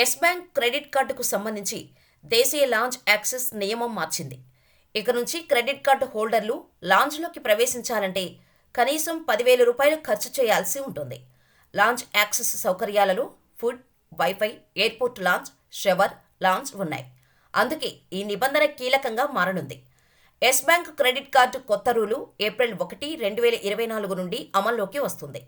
Yes bank credit కార్డుకు సంబంధించి దేశీయ లాంచ్ యాక్సెస్ నియమం మార్చింది. ఇక నుంచి క్రెడిట్ కార్డు హోల్డర్లు లాంచ్లోకి ప్రవేశించాలంటే కనీసం పదివేల రూపాయలు ఖర్చు చేయాల్సి ఉంటుంది. Lounge access సౌకర్యాలలో food wifi airport lounge shower lounge ఉన్నాయి. అందుకే ఈ నిబంధన కీలకంగా మారనుంది. ఎస్ బ్యాంక్ క్రెడిట్ కార్డు కొత్త రూలు ఏప్రిల్ ఒకటి రెండు వేల ఇరవై నాలుగు నుండి అమల్లోకి వస్తుంది.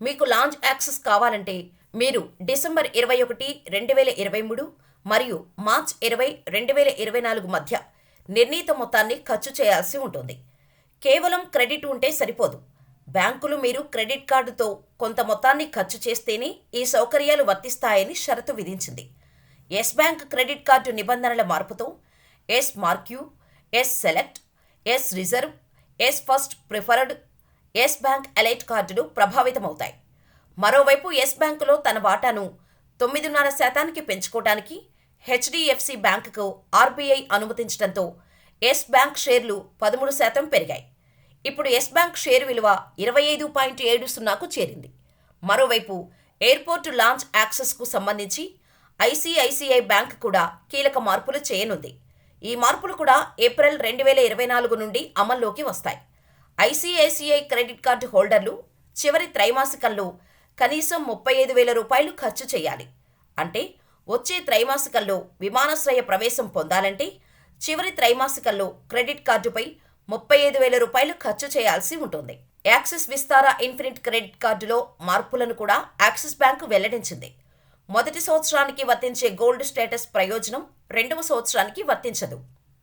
మీకు లాంచ్ యాక్సెస్ కావాలంటే మీరు డిసెంబర్ ఇరవై ఒకటి రెండు వేల ఇరవై మూడు మరియు మార్చ్ ఇరవై రెండు వేల ఇరవై నాలుగు మధ్య నిర్ణీత మొత్తాన్ని ఖర్చు చేయాల్సి ఉంటుంది. కేవలం క్రెడిట్ ఉంటే సరిపోదు. బ్యాంకులు మీరు క్రెడిట్ కార్డుతో కొంత మొత్తాన్ని ఖర్చు చేస్తేనే ఈ సౌకర్యాలు వర్తిస్తాయని షరతు విధించింది. ఎస్ బ్యాంక్ క్రెడిట్ కార్డు నిబంధనల మార్పుతో Yes marquee Yes select Yes reserve Yes first preferred Yes bank elite కార్డులు ప్రభావితమవుతాయి. మరోవైపు ఎస్ బ్యాంకులో తన వాటాను తొమ్మిదిన్నర శాతానికి పెంచుకోవడానికి హెచ్డిఎఫ్సి బ్యాంకుకు ఆర్బీఐ అనుమతించడంతో ఎస్ బ్యాంక్ షేర్లు పదమూడు శాతం పెరిగాయి. ఇప్పుడు ఎస్ బ్యాంక్ షేర్ విలువ ఇరవై ఐదు పాయింట్ ఏడు సున్నాకు చేరింది. మరోవైపు ఎయిర్పోర్టు లాంచ్ యాక్సెస్కు సంబంధించి ఐసిఐసిఐ బ్యాంక్ కూడా కీలక మార్పులు చేయనుంది. ఈ మార్పులు కూడా ఏప్రిల్ రెండు వేల ఇరవై నాలుగు నుండి అమల్లోకి వస్తాయి. ఐసిఐసిఐ క్రెడిట్ కార్డు హోల్డర్లు చివరి త్రైమాసికంలో కనీసం ముప్పై ఐదు వేల రూపాయలు ఖర్చు చేయాలి. అంటే వచ్చే త్రైమాసికంలో విమానాశ్రయ ప్రవేశం పొందాలంటే చివరి త్రైమాసికంలో క్రెడిట్ కార్డుపై ముప్పై ఐదు వేల రూపాయలు ఖర్చు చేయాల్సి ఉంటుంది. యాక్సిస్ విస్తారా ఇన్ఫినిట్ క్రెడిట్ కార్డులో మార్పులను కూడా యాక్సిస్ బ్యాంకు వెల్లడించింది. మొదటి సంవత్సరానికి వర్తించే గోల్డ్ స్టేటస్ ప్రయోజనం రెండవ సంవత్సరానికి వర్తించదు.